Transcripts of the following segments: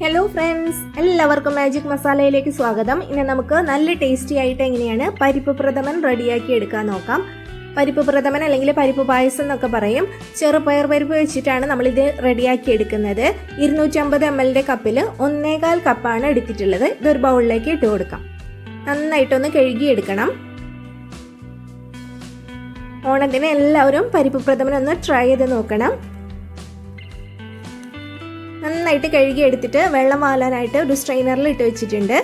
Hello friends എല്ലാവർക്കും magic മസാലയിലേക്ക് സ്വാഗതം. ഇന്ന് നമുക്ക് നല്ല ടേസ്റ്റി ആയിട്ട് എങ്ങനെയാണ് പരിപ്പ് പ്രഥമൻ റെഡിയാക്കി എടുക്കാൻ നോക്കാം. പരിപ്പ് പ്രഥമൻ അല്ലെങ്കിൽ പരിപ്പ് പായസം എന്നൊക്കെ പറയും. ചെറുപയർ പരിപ്പ് വെച്ചിട്ടാണ് നമ്മളിത് റെഡിയാക്കി എടുക്കുന്നത്. ഇരുന്നൂറ്റമ്പത് എം എല്ലിന്റെ കപ്പിൽ ഒന്നേകാൽ കപ്പാണ് എടുത്തിട്ടുള്ളത്. ഇതൊരു ബൗളിലേക്ക് ഇട്ട് കൊടുക്കാം. നന്നായിട്ടൊന്ന് കഴുകിയെടുക്കണം. ഓണത്തിന് എല്ലാവരും പരിപ്പ് പ്രഥമൻ ഒന്ന് ട്രൈ ചെയ്ത് നോക്കണം. നന്നായിട്ട് കഴുകി എടുത്തിട്ട് വെള്ളം വാലാനായിട്ട് ഒരു സ്ട്രെയിനറിൽ ഇട്ട് വെച്ചിട്ടുണ്ട്.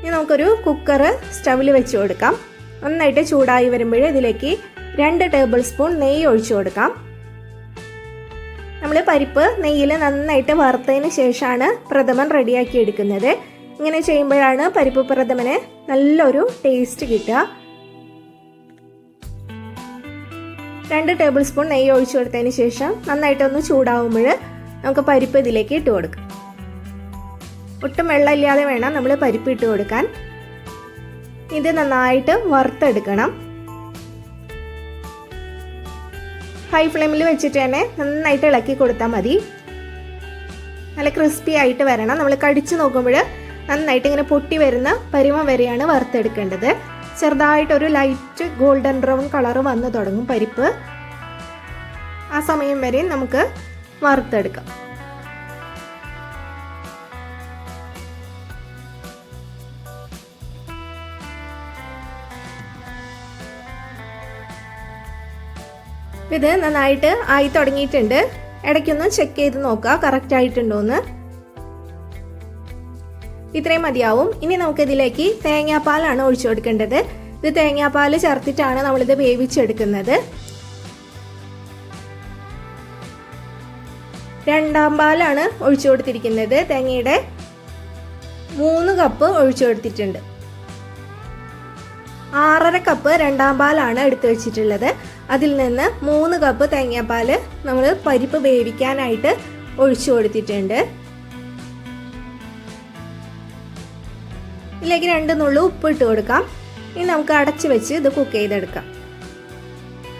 ഇനി നമുക്കൊരു കുക്കർ സ്റ്റവിൽ വെച്ച് കൊടുക്കാം. നന്നായിട്ട് ചൂടായി വരുമ്പോൾ ഇതിലേക്ക് രണ്ട് ടേബിൾ സ്പൂൺ നെയ്യ് ഒഴിച്ചു കൊടുക്കാം. നമ്മൾ പരിപ്പ് നെയ്യിൽ നന്നായിട്ട് വറുത്തതിന് ശേഷമാണ് പ്രഥമൻ റെഡിയാക്കി എടുക്കുന്നത്. ഇങ്ങനെ ചെയ്യുമ്പോഴാണ് പരിപ്പ് പ്രഥമന് നല്ലൊരു ടേസ്റ്റ് കിട്ടുക. രണ്ട് ടേബിൾ സ്പൂൺ നെയ്യ് ഒഴിച്ചു കൊടുത്തതിന് ശേഷം നന്നായിട്ടൊന്ന് ചൂടാവുമ്പോൾ നമുക്ക് പരിപ്പ് ഇതിലേക്ക് ഇട്ട് കൊടുക്കാം. ഒട്ടും വെള്ളമില്ലാതെ വേണം നമ്മൾ പരിപ്പ് ഇട്ട് കൊടുക്കാൻ. ഇത് നന്നായിട്ട് വറുത്തെടുക്കണം. ഹൈ ഫ്ലെയിമിൽ വെച്ചിട്ട് തന്നെ നന്നായിട്ട് ഇളക്കി കൊടുത്താൽ മതി. നല്ല ക്രിസ്പി ആയിട്ട് വരണം. നമ്മൾ കടിച്ചു നോക്കുമ്പോൾ നന്നായിട്ട് ഇങ്ങനെ പൊട്ടി വരുന്ന പരിമം വരെയാണ് വറുത്തെടുക്കേണ്ടത്. ചെറുതായിട്ടൊരു ലൈറ്റ് ഗോൾഡൻ ബ്രൗൺ കളർ വന്ന് തുടങ്ങും പരിപ്പ്. ആ സമയം വരെ നമുക്ക് വറുത്തെടുക്കാം. ഇത് നന്നായിട്ട് ആയി തുടങ്ങിയിട്ടുണ്ട്. ഇടയ്ക്കൊന്ന് ചെക്ക് ചെയ്ത് നോക്കുക കറക്റ്റ് ആയിട്ടുണ്ടോന്ന്. ഇത്രയും മതിയാവും. ഇനി നമുക്ക് ഇതിലേക്ക് തേങ്ങാപ്പാലാണ് ഒഴിച്ചു കൊടുക്കേണ്ടത്. ഇത് തേങ്ങാപ്പാൽ ചേർത്തിട്ടാണ് നമ്മളിത് വേവിച്ചെടുക്കുന്നത്. രണ്ടാം പാലാണ് ഒഴിച്ചു കൊടുത്തിരിക്കുന്നത്. തേങ്ങയുടെ മൂന്ന് കപ്പ് ഒഴിച്ചു കൊടുത്തിട്ടുണ്ട്. ആറര കപ്പ് രണ്ടാം പാലാണ് എടുത്തു വെച്ചിട്ടുള്ളത്. അതിൽ നിന്ന് മൂന്ന് കപ്പ് തേങ്ങാപ്പാൽ നമ്മൾ പരിപ്പ് വേവിക്കാനായിട്ട് ഒഴിച്ചു കൊടുത്തിട്ടുണ്ട്. ഇതിലേക്ക് രണ്ട് നുള്ളു ഉപ്പ് ഇട്ട് കൊടുക്കാം. ഇനി നമുക്ക് അടച്ച് വെച്ച് ഇത് കുക്ക് ചെയ്തെടുക്കാം.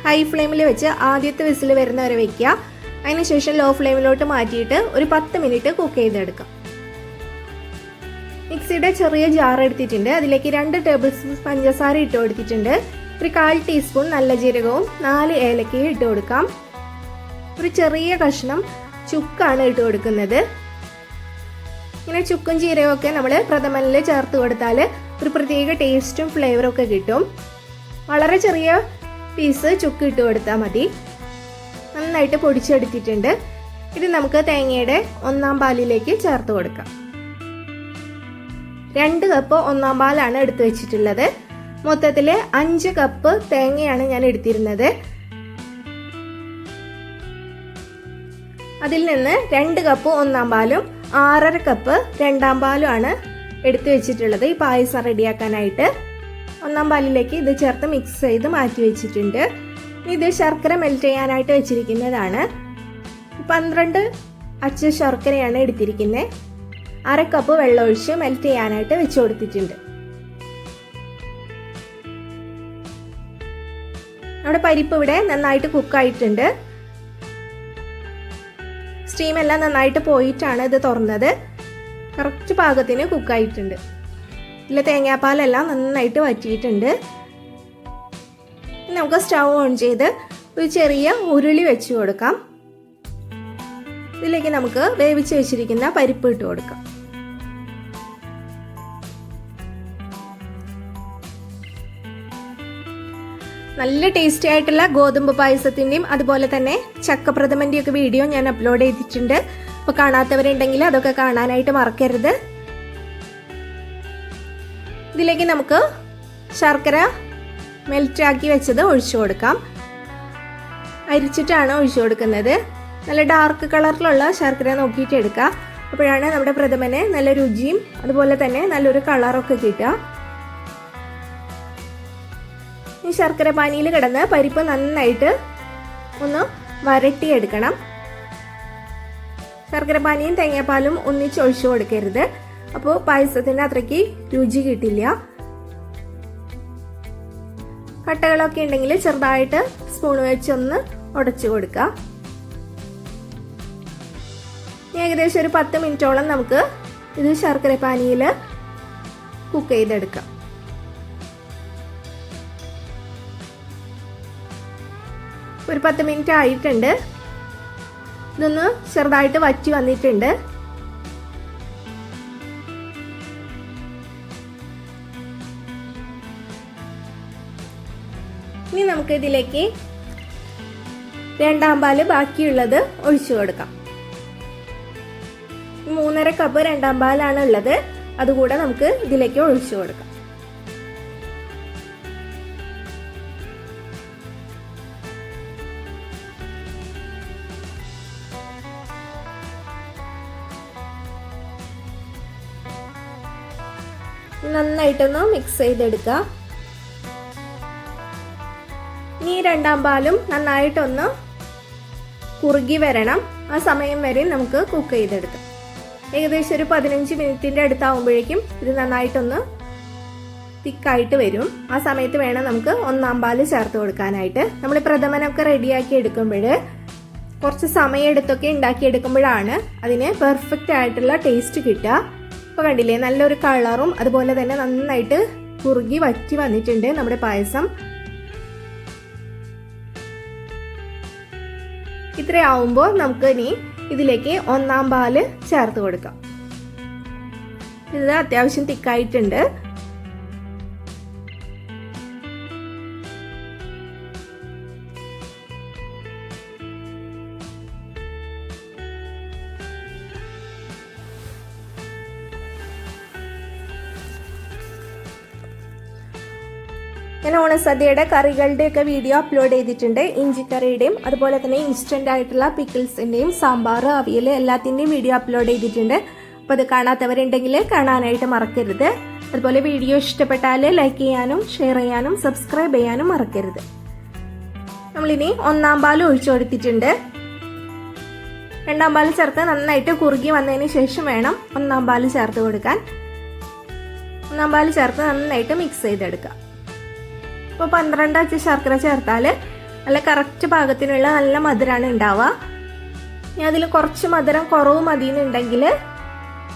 ഹൈ ഫ്ലെയിമിൽ വെച്ച് ആദ്യത്തെ വിസിൽ വരുന്നവരെ വെക്കുക. അതിനുശേഷം ലോ ഫ്ലെയിമിലോട്ട് മാറ്റിയിട്ട് ഒരു പത്ത് മിനിറ്റ് കുക്ക് ചെയ്തെടുക്കാം. മിക്സിയുടെ ചെറിയ ജാർ എടുത്തിട്ടുണ്ട്. അതിലേക്ക് രണ്ട് ടേബിൾ സ്പൂൺ പഞ്ചസാര ഇട്ട് കൊടുത്തിട്ടുണ്ട്. ഒരു കാൽ ടീസ്പൂൺ നല്ല ജീരകവും നാല് ഏലക്കയും ഇട്ട് കൊടുക്കാം. ഒരു ചെറിയ കഷ്ണം ചുക്കാണ് ഇട്ട് കൊടുക്കുന്നത്. ഇങ്ങനെ ചുക്കും ജീരകവും ഒക്കെ നമ്മൾ പ്രഥമനിൽ ചേർത്ത് കൊടുത്താൽ ഒരു പ്രത്യേക ടേസ്റ്റും ഫ്ലേവറും ഒക്കെ കിട്ടും. വളരെ ചെറിയ പീസ് ചുക്ക് ഇട്ട് കൊടുത്താൽ മതി. നന്നായിട്ട് പൊടിച്ചെടുത്തിട്ടുണ്ട്. ഇത് നമുക്ക് തേങ്ങയുടെ ഒന്നാം പാലിലേക്ക് ചേർത്ത് കൊടുക്കാം. രണ്ട് കപ്പ് ഒന്നാം പാലാണ് എടുത്തു വെച്ചിട്ടുള്ളത്. മൊത്തത്തിൽ അഞ്ച് കപ്പ് തേങ്ങയാണ് ഞാൻ എടുത്തിരുന്നത്. അതിൽ നിന്ന് രണ്ട് കപ്പ് ഒന്നാം പാലും ആറര കപ്പ് രണ്ടാം പാലുമാണ് എടുത്തു വെച്ചിട്ടുള്ളത്. ഈ പായസം റെഡിയാക്കാനായിട്ട് ഒന്നാം പാലിലേക്ക് ഇത് ചേർത്ത് മിക്സ് ചെയ്ത് മാറ്റി വെച്ചിട്ടുണ്ട്. ഇത് ശർക്കര മെൽറ്റ് ചെയ്യാനായിട്ട് വെച്ചിരിക്കുന്നതാണ്. പന്ത്രണ്ട് അച്ച ശർക്കരയാണ് എടുത്തിരിക്കുന്നത് അര കപ്പ് വെള്ളം ഒഴിച്ച് മെൽറ്റ് ചെയ്യാനായിട്ട് വെച്ച് കൊടുത്തിട്ടുണ്ട്. നമ്മുടെ പരിപ്പ് ഇവിടെ നന്നായിട്ട് കുക്കായിട്ടുണ്ട് സ്റ്റീം എല്ലാം നന്നായിട്ട് പോയിട്ടാണ് ഇത് തുറന്നത്. കറക്റ്റ് പാകത്തിന് കുക്കായിട്ടുണ്ട് ഇതിലെ തേങ്ങാപ്പാലെല്ലാം നന്നായിട്ട് വറ്റിയിട്ടുണ്ട്. നമുക്ക് സ്റ്റൗ ഓൺ ചെയ്ത് ഒരു ചെറിയ ഉരുളി വെച്ച് കൊടുക്കാം. ഇതിലേക്ക് നമുക്ക് വേവിച്ച് വെച്ചിരിക്കുന്ന പരിപ്പ് ഇട്ട് കൊടുക്കാം. നല്ല ടേസ്റ്റി ആയിട്ടുള്ള ഗോതമ്പ് പായസത്തിന്റെയും അതുപോലെ തന്നെ ചക്കപ്രഥമന്റെയും ഒക്കെ വീഡിയോ ഞാൻ അപ്ലോഡ് ചെയ്തിട്ടുണ്ട്. അപ്പോൾ കാണാത്തവരുണ്ടെങ്കിൽ അതൊക്കെ കാണാനായിട്ട് മറക്കരുത്. ഇതിലേക്ക് നമുക്ക് ശർക്കര മെൽറ്റാക്കി വെച്ചത് ഒഴിച്ചു കൊടുക്കാം. അരിച്ചിട്ടാണ് ഒഴിച്ചു കൊടുക്കുന്നത്. നല്ല ഡാർക്ക് കളറിലുള്ള ശർക്കര നോക്കിയിട്ട് എടുക്കാം. അപ്പോഴാണ് നമ്മുടെ പ്രഥമന് നല്ല രുചിയും അതുപോലെ തന്നെ നല്ലൊരു കളറൊക്കെ കിട്ടുക. ഈ ശർക്കര പാനിയിൽ കിടന്ന് പരിപ്പ് നന്നായിട്ട് ഒന്ന് വരട്ടിയെടുക്കണം. ശർക്കര പാനിയും തേങ്ങാപ്പാലും ഒന്നിച്ച് ഒഴിച്ചു കൊടുക്കരുത്. അപ്പോൾ പായസത്തിന് അത്രയ്ക്ക് രുചി കിട്ടില്ല. കട്ടകളൊക്കെ ഉണ്ടെങ്കിൽ ചെറുതായിട്ട് സ്പൂൺ വെച്ചൊന്ന് ഉടച്ചു കൊടുക്കുക ഏകദേശം ഒരു പത്ത് മിനിറ്റോളം നമുക്ക് ഇത് ശർക്കര പാനിയിൽ കുക്ക് ചെയ്തെടുക്കാം. ഒരു പത്ത് മിനിറ്റ് ആയിട്ടുണ്ട്. ഇതൊന്ന് ചെറുതായിട്ട് വറ്റി വന്നിട്ടുണ്ട്. ഇനി നമുക്ക് ഇതിലേക്ക് രണ്ടാം പാൽ ബാക്കിയുള്ളത് ഒഴിച്ചു കൊടുക്കാം. മൂന്നര കപ്പ് രണ്ടാം പാലാണ് ഉള്ളത്. അതുകൂടെ നമുക്ക് ഇതിലേക്ക് ഒഴിച്ചു കൊടുക്കാം. നന്നായിട്ടൊന്ന് മിക്സ് ചെയ്തെടുക്കുക രണ്ടാം പാലും നന്നായിട്ടൊന്ന് കുറുകി വരണം. ആ സമയം വരെ നമുക്ക് കുക്ക് ചെയ്തെടുക്കാം. ഏകദേശം ഒരു പതിനഞ്ച് മിനിറ്റിന്റെ അടുത്താവുമ്പോഴേക്കും ഇത് നന്നായിട്ടൊന്ന് തിക്കായിട്ട് വരും. ആ സമയത്ത് വേണം നമുക്ക് ഒന്നാം പാൽ ചേർത്ത് കൊടുക്കാനായിട്ട്. നമ്മൾ പ്രഥമനൊക്കെ റെഡിയാക്കി എടുക്കുമ്പോൾ കുറച്ച് സമയം എടുത്തൊക്കെ ഉണ്ടാക്കി എടുക്കുമ്പോഴാണ് അതിന് പെർഫെക്റ്റ് ആയിട്ടുള്ള ടേസ്റ്റ് കിട്ടുക. ഇപ്പോൾ കണ്ടില്ലേ നല്ലൊരു കളറും അതുപോലെ തന്നെ നന്നായിട്ട് കുറുകി വറ്റി വന്നിട്ടുണ്ട് നമ്മുടെ പായസം. ഇത്രയാവുമ്പോൾ നമുക്ക് ഇനി ഇതിലേക്ക് ഒന്നാം പാൽ ചേർത്ത് കൊടുക്കാം. ഇത് അത്യാവശ്യം തിക്കായിട്ടുണ്ട്. ഞാൻ ഓണസദ്യയുടെ കറികളുടെയൊക്കെ വീഡിയോ അപ്ലോഡ് ചെയ്തിട്ടുണ്ട്. ഇഞ്ചിക്കറിയുടെയും അതുപോലെ തന്നെ ഇൻസ്റ്റന്റ് ആയിട്ടുള്ള പിക്കിൾസിന്റെയും സാമ്പാർ അവിയൽ എല്ലാത്തിന്റെയും വീഡിയോ അപ്ലോഡ് ചെയ്തിട്ടുണ്ട്. അപ്പോൾ അത് കാണാത്തവരുണ്ടെങ്കിൽ കാണാനായിട്ട് മറക്കരുത്. അതുപോലെ വീഡിയോ ഇഷ്ടപ്പെട്ടാൽ ലൈക്ക് ചെയ്യാനും ഷെയർ ചെയ്യാനും സബ്സ്ക്രൈബ് ചെയ്യാനും മറക്കരുത്. നമ്മളിനി ഒന്നാം പാൽ ഒഴിച്ചു കൊടുത്തിട്ടുണ്ട്. രണ്ടാം പാൽ ചേർത്ത് നന്നായിട്ട് കുറുകി വന്നതിന് ശേഷം വേണം ഒന്നാം പാൽ ചേർത്ത് കൊടുക്കാൻ. ഒന്നാം പാൽ ചേർത്ത് നന്നായിട്ട് മിക്സ് ചെയ്തെടുക്കുക ഇപ്പോൾ പന്ത്രണ്ട് അച്ച് ശർക്കര ചേർത്താൽ നല്ല കറക്റ്റ് പാകത്തിനുള്ള നല്ല മധുരമാണ് ഉണ്ടാവുക. ഇനി അതിൽ കുറച്ച് മധുരം കുറവ് മതി എന്നുണ്ടെങ്കിൽ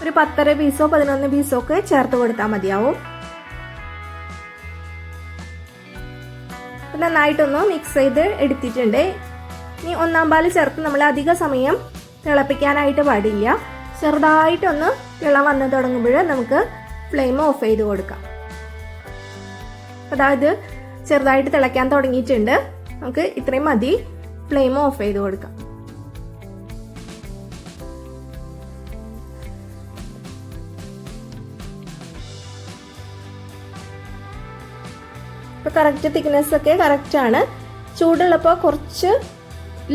ഒരു പത്തര പീസോ പതിനൊന്ന് പീസോ ഒക്കെ ചേർത്ത് കൊടുത്താൽ മതിയാവും. നന്നായിട്ടൊന്ന് മിക്സ് ചെയ്ത് എടുത്തിട്ടുണ്ട്. ഇനി ഒന്നാം പാൽ ചേർത്ത് നമ്മൾ അധിക സമയം തിളപ്പിക്കാനായിട്ട് പാടില്ല. ചെറുതായിട്ടൊന്ന് തിള വന്ന് തുടങ്ങുമ്പോൾ നമുക്ക് ഫ്ലെയിം ഓഫ് ചെയ്ത് കൊടുക്കാം. അതായത് ചെറുതായിട്ട് തിളയ്ക്കാൻ തുടങ്ങിയിട്ടുണ്ട്. നമുക്ക് ഇത്രയും മതി. ഫ്ലെയിം ഓഫ് ചെയ്ത് കൊടുക്കാം. ഇപ്പൊ കറക്റ്റ് തിക്നെസ് ഒക്കെ കറക്റ്റ് ആണ്. ചൂടുള്ളപ്പോൾ കുറച്ച്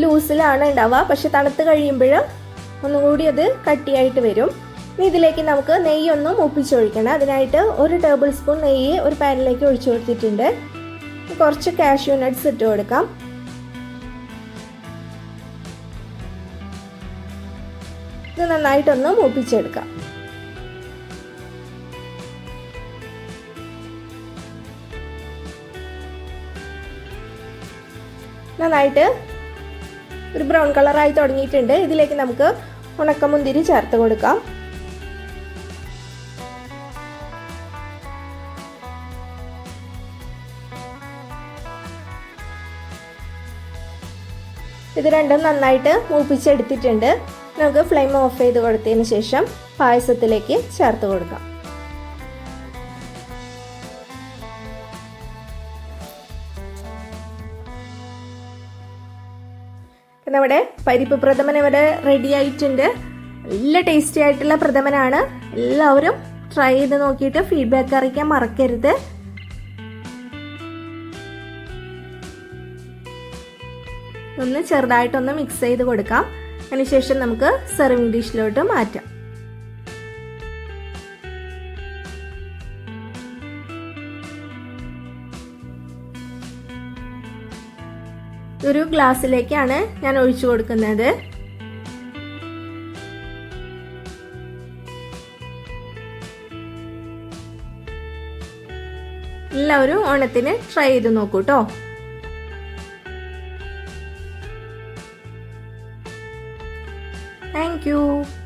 ലൂസിലാണ് ഉണ്ടാവുക. പക്ഷെ തണുത്ത് കഴിയുമ്പോൾ ഒന്നുകൂടി അത് കട്ടിയായിട്ട് വരും. ഇനി ഇതിലേക്ക് നമുക്ക് നെയ്യ് ഒന്ന് മൂപ്പിച്ചൊഴിക്കണം അതിനായിട്ട് ഒരു ടേബിൾ സ്പൂൺ നെയ്യ് ഒരു പാനിലേക്ക് ഒഴിച്ചു കൊടുത്തിട്ടുണ്ട്. കുറച്ച് കാഷ്യൂ നട്ട്സ് ഇട്ട് കൊടുക്കാം. ഇത് നന്നായിട്ടൊന്ന് മൂപ്പിച്ചെടുക്കാം. നന്നായിട്ട് ഒരു ബ്രൗൺ കളറായി തുടങ്ങിയിട്ടുണ്ട്. ഇതിലേക്ക് നമുക്ക് ഉണക്കമുന്തിരി ചേർത്ത് കൊടുക്കാം. ഇത് രണ്ടും നന്നായിട്ട് മൂപ്പിച്ചെടുത്തിട്ടുണ്ട്. നമുക്ക് ഫ്ലെയിം ഓഫ് ചെയ്ത് കൊടുത്തതിന് ശേഷം പായസത്തിലേക്ക് ചേർത്ത് കൊടുക്കാം. നമ്മുടെ പരിപ്പ് പ്രഥമൻ ഇവിടെ റെഡി ആയിട്ടുണ്ട്. നല്ല ടേസ്റ്റി ആയിട്ടുള്ള പ്രഥമനാണ്. എല്ലാവരും ട്രൈ ചെയ്ത് നോക്കിയിട്ട് ഫീഡ്ബാക്ക് അറിയിക്കാൻ മറക്കരുത്. ഒന്ന് ചെറുതായിട്ടൊന്ന് മിക്സ് ചെയ്ത് കൊടുക്കാം. അതിനുശേഷം നമുക്ക് സെർവിങ് ഡിഷിലോട്ട് മാറ്റാം. ഒരു ഗ്ലാസ്സിലേക്കാണ് ഞാൻ ഒഴിച്ചു കൊടുക്കുന്നത്. എല്ലാവരും ഓണത്തിന് ട്രൈ ചെയ്ത് നോക്കൂ കേട്ടോ Thank you.